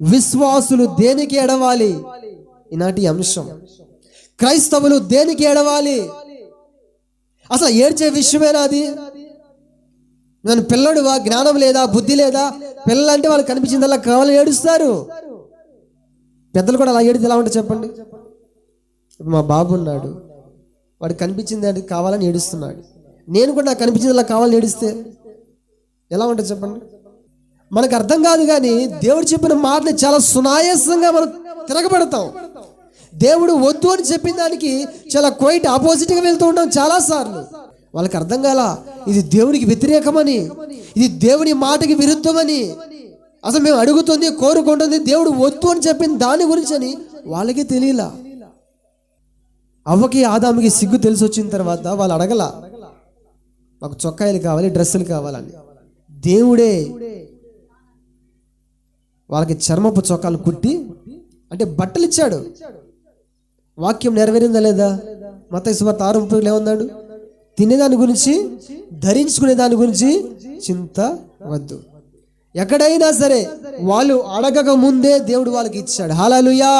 విశ్వాసులు దేనికి ఎడవాలి ఈనాటి అంశం. క్రైస్తవులు దేనికి ఎడవాలి అసలు ఏడ్చే విషయమేనా అది? నన్ను పిల్లడువా? జ్ఞానం లేదా? బుద్ధి లేదా? పిల్లలంటే వాళ్ళు కనిపించిందల్లా కావాలని ఏడుస్తారు. పెద్దలు కూడా అలా ఏడితే ఎలా ఉంటుంది చెప్పండి? ఇప్పుడు మా బాబు ఉన్నాడు. వాడు కనిపించింది అది కావాలని ఏడుస్తున్నాడు. నేను కూడా నాకు కనిపించింది అలా కావాలని ఏడిస్తే ఎలా ఉంటుంది చెప్పండి? మనకు అర్థం కాదు కానీ దేవుడు చెప్పిన మాటని చాలా సునాయాసంగా మనం తిరగబడతాం. దేవుడు వద్దు అని చెప్పిన దానికి చాలా క్వైట్ ఆపోజిట్గా వెళ్తూ ఉంటాం చాలా సార్లు వాళ్ళకి అర్థం కాల ఇది దేవునికి వ్యతిరేకమని ఇది దేవుని మాటకి విరుద్ధమని. అసలు మేము అడుగుతుంది కోరుకుంటుంది దేవుడు వద్దు అని చెప్పిన దాని గురించి అని వాళ్ళకి తెలియలా. అవ్వకి ఆదాముకి సిగ్గు తెలిసి వచ్చిన తర్వాత వాళ్ళు అడగల మాకు చొక్కాయలు కావాలి డ్రెస్సులు కావాలని. దేవుడే వాళ్ళకి చర్మపు చొక్కాలు కుట్టి అంటే బట్టలు ఇచ్చాడు. వాక్యం నెరవేరిందా లేదా? మత సువార్త ఆరు ముప్పై ఏమన్నాడు తినేదాని గురించి ధరించుకునే దాని గురించి చింత వద్దు. ఎక్కడైనా సరే వాళ్ళు అడగక ముందే దేవుడు వాళ్ళకి ఇచ్చాడు. హాలలుయా